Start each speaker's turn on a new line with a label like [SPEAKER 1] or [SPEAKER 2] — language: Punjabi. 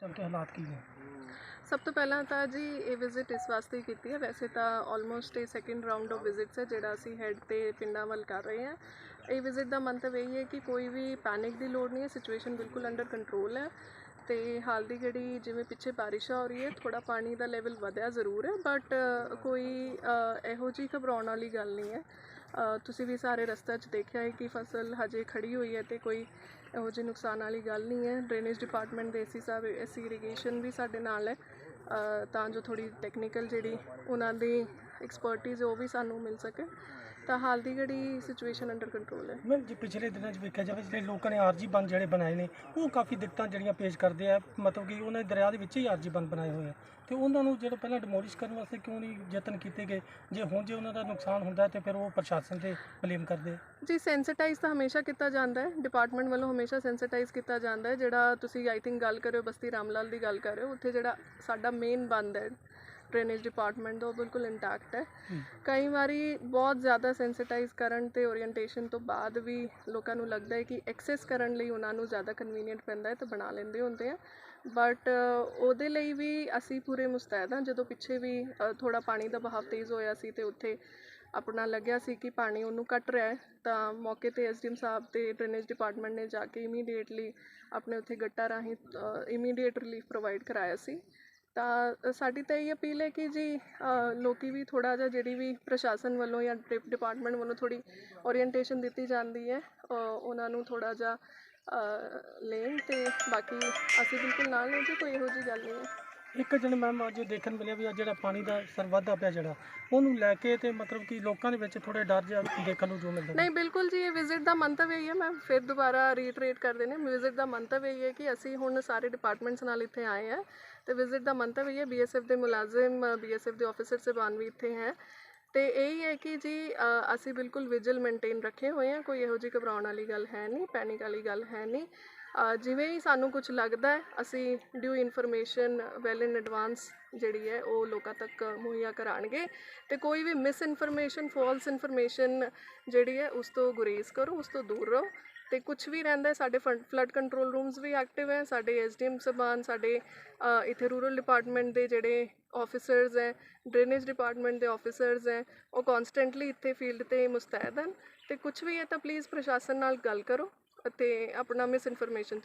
[SPEAKER 1] ਟਾਈਮ ਤੇ ਹਾਲਾਤ ਕੀ ਨੇ
[SPEAKER 2] ਸਭ ਤੋਂ ਪਹਿਲਾਂ ਤਾਂ ਜੀ, ਇਹ ਵਿਜ਼ਿਟ ਇਸ ਵਾਸਤੇ ਕੀਤੀ ਹੈ। ਵੈਸੇ ਤਾਂ ਆਲਮੋਸਟ ਇਹ ਸੈਕਿੰਡ ਰਾਉਂਡ ਆਫ ਵਿਜ਼ਿਟਸ ਹੈ, ਜਿਹੜਾ ਅਸੀਂ ਹੈੱਡ ਤੇ ਪਿੰਡਾਂ ਵੱਲ ਕਰ ਰਹੇ ਹਾਂ। ਇਹ ਵਿਜ਼ਿਟ ਦਾ ਮੰਤਵ ਇਹ ਹੈ ਕਿ ਕੋਈ ਵੀ ਪੈਨਿਕ ਦੀ ਲੋੜ ਨਹੀਂ ਹੈ ਸਿਚੁਏਸ਼ਨ ਬਿਲਕੁਲ ਅੰਡਰ ਕੰਟਰੋਲ ਹੈ। ਤੇ ਹਾਲ ਦੀ ਘੜੀ ਜਿਵੇਂ ਪਿੱਛੇ ਬਾਰਿਸ਼ ਹੋ ਰਹੀ ਹੈ ਥੋੜਾ ਪਾਣੀ ਦਾ ਲੈਵਲ ਵਧਿਆ ਜ਼ਰੂਰ ਹੈ ਬਟ ਕੋਈ ਇਹੋ ਜਿਹੀ ਘਬਰਾਉਣ ਵਾਲੀ ਗੱਲ ਨਹੀਂ ਹੈ। ਤੁਸੀਂ ਵੀ ਸਾਰੇ ਰਸਤੇ 'ਚ ਦੇਖਿਆ ਹੈ ਕਿ ਫਸਲ ਹਜੇ ਖੜੀ ਹੋਈ ਹੈ ਤੇ ਕੋਈ ਇਹੋ ਜਿਹੀ ਨੁਕਸਾਨ ਵਾਲੀ ਗੱਲ ਨਹੀਂ ਹੈ। ਡਰੇਨੇਜ ਡਿਪਾਰਟਮੈਂਟ ਦੇ ਏਸੀ ਸਾਹਿਬ ਐਸੀ ਇਰੀਗੇਸ਼ਨ ਵੀ ਸਾਡੇ ਨਾਲ ਹੈ। ਤਾਂ ਜੋ ਥੋੜੀ ਟੈਕਨੀਕਲ ਜਿਹੜੀ ਉਹਨਾਂ ਦੀ ਐਕਸਪਰਟਿਜ਼ ਉਹ ਵੀ ਸਾਨੂੰ ਮਿਲ ਸਕੇ। ਤਾਂ ਹਾਲ ਦੀ ਘੜੀ ਸਿਚੁਏਸ਼ਨ ਅੰਡਰ ਕੰਟਰੋਲ ਹੈ।
[SPEAKER 1] ਮੈਂ ਜੇ ਪਿਛਲੇ ਦਿਨਾਂ 'ਚ ਵੇਖਿਆ ਜਾਵੇ ਜਿਹੜੇ ਲੋਕਾਂ ਨੇ ਆਰਜੀ ਬੰਦ ਜਿਹੜੇ ਬਣਾਏ ਨੇ ਉਹ ਕਾਫੀ ਦਿੱਕਤਾਂ ਜਿਹੜੀਆਂ ਪੇਸ਼ ਕਰਦੇ ਆ। ਮਤਲਬ ਕਿ ਉਹਨਾਂ ਦੇ ਦਰਿਆ ਦੇ ਵਿੱਚ ਹੀ ਆਰਜੀ ਬੰਦ ਬਣਾਏ ਹੋਏ ਆ। ਤੇ ਉਹਨਾਂ ਨੂੰ ਜਦੋਂ ਪਹਿਲਾਂ ਡਿਮੋਲਿਸ਼ ਕਰਨ ਵਾਸਤੇ ਕਿਉਂ ਨਹੀਂ ਯਤਨ ਕੀਤੇ ਗਏ? ਜੇ ਹੁਣ ਜੇ ਉਹਨਾਂ ਦਾ ਨੁਕਸਾਨ ਹੁੰਦਾ ਤੇ ਫਿਰ ਉਹ ਪ੍ਰਸ਼ਾਸਨ ਤੇ ਬਲੇਮ ਕਰਦੇ
[SPEAKER 2] ਜੀ ਸੈਂਸਿਟਾਈਜ਼ ਤਾਂ ਹਮੇਸ਼ਾ ਕੀਤਾ ਜਾਂਦਾ ਹੈ। ਡਿਪਾਰਟਮੈਂਟ ਵੱਲੋਂ ਹਮੇਸ਼ਾ ਸੈਂਸਿਟਾਈਜ਼ ਕੀਤਾ ਜਾਂਦਾ ਹੈ। ਜਿਹੜਾ ਤੁਸੀਂ ਆਈ ਥਿੰਕ ਗੱਲ ਕਰ ਰਹੇ ਹੋ ਬਸਤੀ ਰਾਮਲਾਲ ਦੀ ਗੱਲ ਕਰ ਰਹੇ ਹੋ ਉੱਥੇ ਜਿਹੜਾ ਸਾਡਾ ਮੇਨ ਬੰਦ ਹੈ ਡਰੇਨੇਜ ਡਿਪਾਰਟਮੈਂਟ ਦਾ ਉਹ ਬਿਲਕੁਲ ਇੰਟੈਕਟ ਹੈ। ਕਈ ਵਾਰੀ ਬਹੁਤ ਜ਼ਿਆਦਾ ਸੈਂਸਿਟਾਈਜ਼ ਕਰਨ ਤੇ ਓਰੀਐਂਟੇਸ਼ਨ ਤੋਂ ਬਾਅਦ ਵੀ ਲੋਕਾਂ ਨੂੰ ਲੱਗਦਾ ਹੈ ਕਿ ਐਕਸੈਸ ਕਰਨ ਲਈ ਉਹਨਾਂ ਨੂੰ ਜ਼ਿਆਦਾ ਕਨਵੀਨੀਅੰਟ ਪੈਂਦਾ ਹੈ ਤਾਂ ਬਣਾ ਲੈਂਦੇ ਹੁੰਦੇ ਆ। ਬਟ ਉਹਦੇ ਲਈ ਵੀ ਅਸੀਂ ਪੂਰੇ ਮੁਸਤੈਦ ਹਾਂ। ਜਦੋਂ ਪਿੱਛੇ ਵੀ ਥੋੜਾ ਪਾਣੀ ਦਾ ਬਹਾਵ ਤੇਜ਼ ਹੋਇਆ ਸੀ ਤੇ ਉੱਥੇ ਆਪਣਾ ਲੱਗਿਆ ਸੀ ਕਿ ਪਾਣੀ ਉਹਨੂੰ ਕੱਟ ਰਿਹਾ ਹੈ ਤਾਂ ਮੌਕੇ ਤੇ ਐਸਡੀਐਮ ਸਾਹਿਬ ਤੇ ਡਰੇਨੇਜ ਡਿਪਾਰਟਮੈਂਟ ਨੇ ਜਾ ਕੇ ਇਮੀਡੀਏਟਲੀ ਆਪਣੇ ਉੱਥੇ ਗੱਟਾ ਰਾਹੀਂ ਇਮੀਡੀਏਟ ਰਿਲੀਫ ਪ੍ਰੋਵਾਈਡ ਕਰਾਇਆ ਸੀ। ਤਾਂ ਸਾਡੀ ਤਾਂ ਇਹੀ ਅਪੀਲ ਹੈ ਕਿ ਜੀ ਲੋਕ ਵੀ ਥੋੜ੍ਹਾ ਜਿਹਾ ਜਿਹੜੀ ਵੀ ਪ੍ਰਸ਼ਾਸਨ ਵੱਲੋਂ ਜਾਂ ਡਿਪ ਡਿਪਾਰਟਮੈਂਟ ਵੱਲੋਂ ਥੋੜ੍ਹੀ ਓਰੀਐਂਟੇਸ਼ਨ ਦਿੱਤੀ ਜਾਂਦੀ ਹੈ ਉਹਨਾਂ ਨੂੰ ਥੋੜ੍ਹਾ ਜਿਹਾ ਲੈਣ ਅਤੇ ਬਾਕੀ ਅਸੀਂ ਬਿਲਕੁਲ ਨਾਲ ਹਾਂ ਜੀ, ਕੋਈ ਇਹੋ ਜਿਹੀ ਗੱਲ ਨਹੀਂ ਹੈ।
[SPEAKER 1] ਇੱਕ ਜਣ ਮੈਮ ਅੱਜ ਦੇਖਣ ਮਿਲਿਆ ਵੀ ਆ ਜਿਹੜਾ ਪਾਣੀ ਦਾ ਸਰ ਵੱਧਦਾ ਪਿਆ ਜਿਹੜਾ, ਉਹਨੂੰ ਲੈ ਕੇ ਤੇ ਮਤਲਬ ਕਿ ਲੋਕਾਂ ਦੇ ਵਿੱਚ ਥੋੜੇ ਡਰ ਜਿਹਾ ਦੇਖਣ ਨੂੰ ਜੋ ਮਿਲਦਾ।
[SPEAKER 2] ਨਹੀਂ, ਬਿਲਕੁਲ ਜੀ, ਇਹ ਵਿਜ਼ਿਟ ਦਾ ਮੰਤਵ ਇਹੀ ਹੈ ਮੈਮ ਫਿਰ ਦੁਬਾਰਾ ਰੀਟਰੇਟ ਕਰ ਦੇਣੇ ਵਿਜ਼ਿਟ ਦਾ ਮੰਤਵ ਇਹ ਹੀ ਹੈ ਕਿ ਅਸੀਂ ਹੁਣ ਸਾਰੇ ਡਿਪਾਰਟਮੈਂਟਸ ਨਾਲ ਇੱਥੇ ਆਏ ਹਾਂ ਤੇ ਵਿਜ਼ਿਟ ਦਾ ਮੰਤਵ ਇਹ ਹੈ ਬੀਐਸਐਫ ਦੇ ਮੁਲਾਜ਼ਮ ਬੀਐਸਐਫ ਦੇ ਆਫੀਸਰ ਸਾਹਿਬਾਨ ਵੀ ਇੱਥੇ ਹੈ। ਤੇ ਇਹੀ ਹੈ ਕਿ ਜੀ ਅਸੀਂ ਬਿਲਕੁਲ ਵਿਜ਼ਿਲ ਮੇਨਟੇਨ ਰੱਖੇ ਹੋਏ ਹਾਂ, ਕੋਈ ਇਹੋ ਜਿਹੀ ਘਬਰਾਉਣ ਵਾਲੀ ਗੱਲ ਹੈ ਨਹੀਂ ਪੈਨਿਕ ਵਾਲੀ ਗੱਲ ਹੈ ਨਹੀਂ। ਜਿਵੇਂ ਹੀ ਸਾਨੂੰ ਕੁਝ ਲੱਗਦਾ ਹੈ, ਅਸੀਂ due information well in advance ਜਿਹੜੀ ਹੈ, ਉਹ ਲੋਕਾਂ ਤੱਕ ਮੁਹੱਈਆ ਕਰਾਣਗੇ ਤੇ ਕੋਈ ਵੀ ਮਿਸ ਇਨਫੋਰਮੇਸ਼ਨ ਫਾਲਸ ਇਨਫੋਰਮੇਸ਼ਨ ਜਿਹੜੀ ਹੈ, ਉਸ ਤੋਂ ਗੁਰੇਜ਼ ਕਰੋ, ਉਸ ਤੋਂ ਦੂਰ ਰਹੋ ਤੇ ਕੁਝ ਵੀ ਰਹਿੰਦਾ ਸਾਡੇ ਫਲੱਡ ਕੰਟਰੋਲ ਰੂਮਸ ਵੀ ਐਕਟਿਵ ਹੈ, ਸਾਡੇ ਐਸਡੀਐਮ ਸਬਾਨ, ਸਾਡੇ ਇੱਥੇ ਰੂਰਲ ਡਿਪਾਰਟਮੈਂਟ ਦੇ ਜਿਹੜੇ ਆਫੀਸਰਸ ਹੈ ਡਰੇਨੇਜ ਡਿਪਾਰਟਮੈਂਟ ਦੇ ਆਫੀਸਰਸ ਹੈ, ਉਹ ਕਨਸਟੈਂਟਲੀ ਇੱਥੇ ਫੀਲਡ ਤੇ ਮੁਸਤੈਦ ਹਨ ਤੇ ਕੁਝ ਵੀ ਹੈ ਤਾਂ ਪਲੀਜ਼ ਪ੍ਰਸ਼ਾਸਨ ਨਾਲ ਗੱਲ ਕਰੋ ਅਤੇ ਆਪਣਾ ਮਿਸ ਇਨਫੋਰਮੇਸ਼ਨ